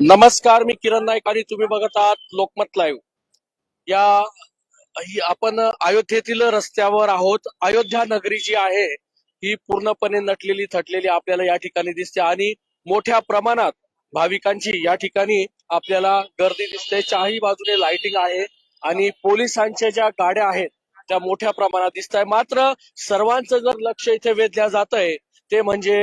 नमस्कार मी किरण नाईक आणि तुम्ही बघत आहात लोकमत लाईव्ह. या ही आपण अयोध्येतील रस्त्यावर आहोत. अयोध्या नगरी जी आहे ही पूर्णपणे नटलेली थटलेली आपल्याला या ठिकाणी दिसते आणि मोठ्या प्रमाणात भाविकांची या ठिकाणी आपल्याला गर्दी दिसते. चारही बाजूने लाइटिंग आहे आणि पोलिसांच्या ज्या गाड्या आहेत त्या मोठ्या प्रमाणात दिसत आहे मात्र सर्वांचं जर लक्ष इथे वेधल्या जात आहे ते म्हणजे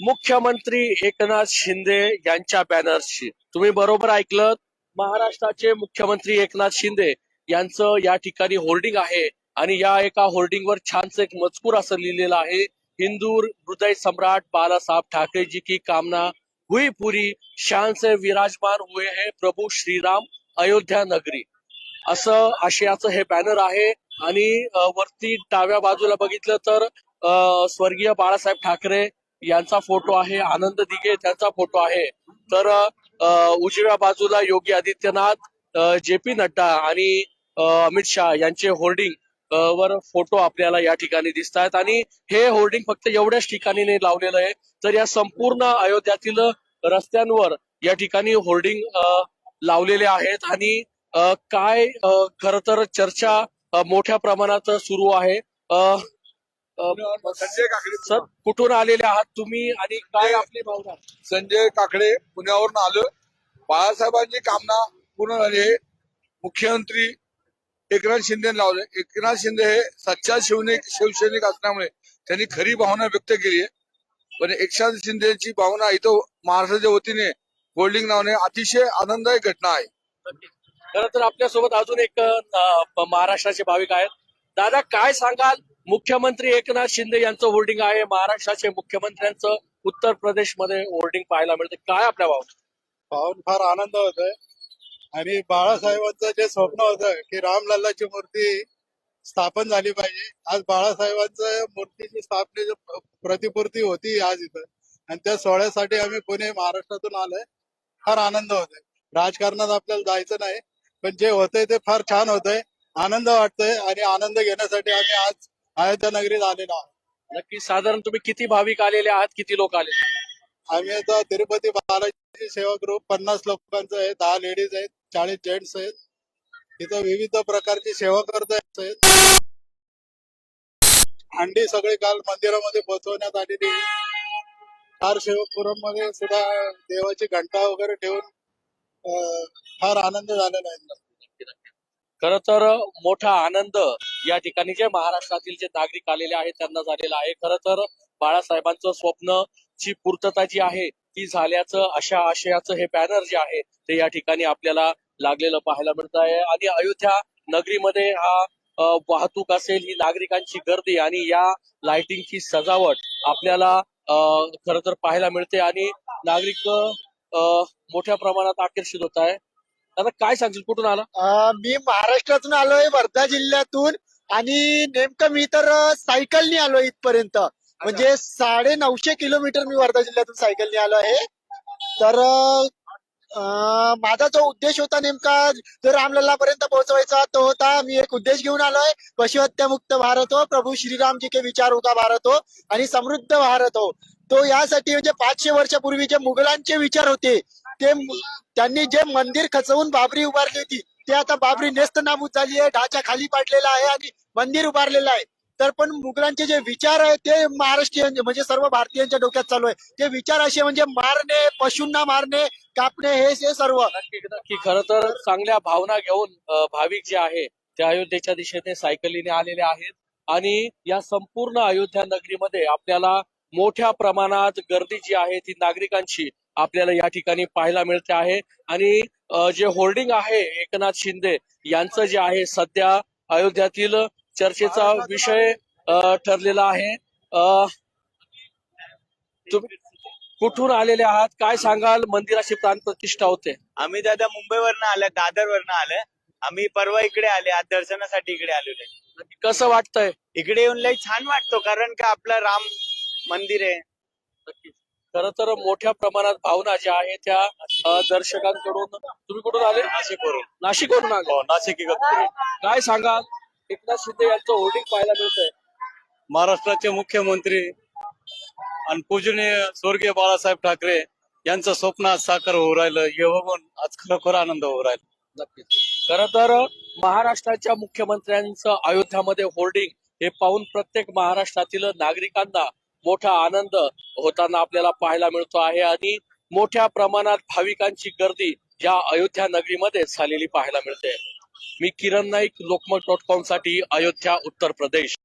मुख्यमंत्री एकनाथ शिंदे यांच्या बॅनर्सची तुम्ही बरोबर ऐकलं? महाराष्ट्राचे मुख्यमंत्री एकनाथ शिंदे यांचं या ठिकाणी होर्डिंग आहे आणि या एका होर्डिंगवर छानसं एक मजकूर असं लिहिलेलं आहे. हिंदूर हृदय सम्राट बालासाहेब ठाकरे जी की कामना हुई पुरी शान से विराजमान हुए हैं प्रभू श्रीराम अयोध्या नगरी. असं आशयाचं हे बॅनर आहे आणि वरती डाव्या बाजूला बघितलं तर स्वर्गीय बाळासाहेब ठाकरे यांचा फोटो आहे आनंद दिघे त्यांचा फोटो आहे. तर उजव्या बाजूला योगी आदित्यनाथ जे पी नड्डा आणि अमित शहा यांचे होर्डिंग वर फोटो आपल्याला या ठिकाणी दिसत आहेत आणि हे होर्डिंग फक्त एवढ्याच ठिकाणी नाही लावलेलं आहे. तर या संपूर्ण अयोध्यातील रस्त्यांवर या ठिकाणी होर्डिंग लावलेले आहेत. आणि काय खर तर चर्चा मोठ्या प्रमाणात सुरू आहे. अ, संजय काकडे सर कुठून आलेले आहात तुम्ही आणि काय आपली भावना संजय काकडे पुण्यावरून आलो. बाळासाहेबांची कामना पूर्ण झाली आहे. मुख्यमंत्री एकनाथ शिंदे लावले. एकनाथ शिंदे हे सच्चा शिवनिक शिवसैनिक असल्यामुळे त्यांनी खरी भावना व्यक्त केली आहे. पण एकनाथ शिंदेची भावना इथं महाराष्ट्राच्या वतीने होल्डिंग लावणे अतिशय आनंददायक घटना आहे. खरं तर आपल्यासोबत अजून एक महाराष्ट्राचे भाविक आहेत. दादा काय सांगाल? मुख्यमंत्री एकनाथ शिंदे यांचं होर्डिंग आहे. महाराष्ट्राचे मुख्यमंत्र्यांचं उत्तर प्रदेशमध्ये होर्डिंग पाहायला मिळते. काय आपल्या भाऊ पाहून फार आनंद होत आहे आणि बाळासाहेबांचं जे स्वप्न होतं की रामलल्लाची मूर्ती स्थापन झाली पाहिजे. आज बाळासाहेबांचं मूर्तीची स्थापनेची प्रतिपूर्ती होती आज इथं. आणि त्या सोहळ्यासाठी आम्ही पुणे महाराष्ट्रातून आलोय. फार आनंद होतोय. राजकारणात आपल्याला जायचं नाही. पण जे होतंय ते फार छान होतंय. आनंद वाटतोय आणि आनंद घेण्यासाठी आम्ही आज अयोध्या नगरीत आलेलो आहोत नक्की साधारण तुम्ही किती भाविक आलेले आहात किती लोक आले आम्ही आता तिरुपती बालाजी सेवा ग्रुप पन्नास लोकांचं आहे दहा लेडीज आहेत चाळीस जेंट्स आहेत. इथं विविध प्रकारची सेवा करत आहेत हंडी सगळी काल मंदिरामध्ये पोहोचवण्यात आलेली आहे. फार सेवकमध्ये सुद्धा देवाची घंटा वगैरे ठेवून फार आनंद झालेला आहे. खर तर मोठा आनंद या ठिकाणी जे महाराष्ट्रातील जे नागरिक आलेले आहेत त्यांना झालेलं आहे. खर तर बाळासाहेबांचं स्वप्न ची पूर्तता जी आहे ती झाल्याचं अशा आशयाचं हे बॅनर जे आहे ते या ठिकाणी आपल्याला लागलेलं पाहायला मिळत आहे. आणि अयोध्या नगरीमध्ये हा वाहतूक असेल ही नागरिकांची गर्दी आणि या लाइटिंगची सजावट आपल्याला खर तर पाहायला मिळते. आणि नागरिक मोठ्या प्रमाणात आकर्षित होत आहे. आता काय सांगशील? कुठून आला? मी महाराष्ट्रातून आलोय वर्धा जिल्ह्यातून. आणि नेमकं मी तर सायकलनी आलो इथपर्यंत. म्हणजे साडे नऊशे किलोमीटर मी वर्धा जिल्ह्यातून सायकलनी आलो आहे. तर माझा जो उद्देश होता नेमका जो रामलल्ला पर्यंत पोहोचवायचा तो होता मी एक उद्देश घेऊन आलोय. पशुहत्यामुक्त भारत हो प्रभू श्रीराम जी के विचार होता भारत हो आणि समृद्ध भारत हो. तो यासाठी म्हणजे पाचशे वर्षापूर्वी जे मुघलांचे विचार होते ते त्यांनी जे मंदिर खचवून बाबरी उभारली होती ते आता बाबरी नेस्त नाबूद झाली आहे ढाच्या खाली पाडलेला आहे आणि मंदिर उभारलेलं आहे. तर पण मुघलांचे जे विचार आहे ते महाराष्ट्रीयन म्हणजे सर्व भारतीयांच्या डोक्यात चालू आहे. ते विचार असे म्हणजे मारणे पशूंना मारणे कापणे हे हे सर्व. नक्की खर तर चांगल्या भावना घेऊन भाविक जे आहे ते अयोध्येच्या दिशेने सायकलीने आलेले आहेत. आणि या संपूर्ण अयोध्या नगरीमध्ये आपल्याला मोठ्या प्रमाणात गर्दी जी आहे ती नागरिकांची आपल्याला या ठिकाणी पाहायला मिळते आहे. आणि जे होर्डिंग आहे एकनाथ शिंदे यांचं जे आहे सध्या अयोध्यातील चर्चेचा विषय ठरलेला आहे. तुम्ही कुठून आलेले आहात? काय सांगाल? मंदिराची प्राण प्रतिष्ठा होते. आम्ही दादा मुंबईवरनं आलं दादरवरनं आलं. आम्ही परवा इकडे आले आज दर्शनासाठी इकडे आलेलो. कसं वाटतंय? इकडे येऊन लई छान वाटतो कारण का आपलं राम मंदिर आहे. खर तर मोठ्या प्रमाणात भावना ज्या आहेत त्या दर्शकांकडून तुम्ही कुठून आले? नाशिकवरून. नाशिकवरून आले. हो नाशिक. काय सांगाल? एकनाथ शिंदे यांचं होर्डिंग पाहायला मिळतंय. महाराष्ट्राचे मुख्यमंत्री आणि पूजनीय स्वर्गीय बाळासाहेब ठाकरे यांचं स्वप्न आज साकार होऊ राहिलं हे बघून आज खरोखर आनंद होऊ राहिला. नक्कीच. खर तर महाराष्ट्राच्या मुख्यमंत्र्यांचं अयोध्यामध्ये होर्डिंग हे पाहून प्रत्येक महाराष्ट्रातील नागरिकांना मोठा आनंद होताना आपल्याला पाहायला मिळतो आहे आणि मोठ्या प्रमाणात भाविकांची गर्दी या अयोध्या नगरीमध्ये झालेली पाहायला मिळते. मी किरण नाईक लोकमत डॉट कॉमसाठी अयोध्या उत्तर प्रदेश.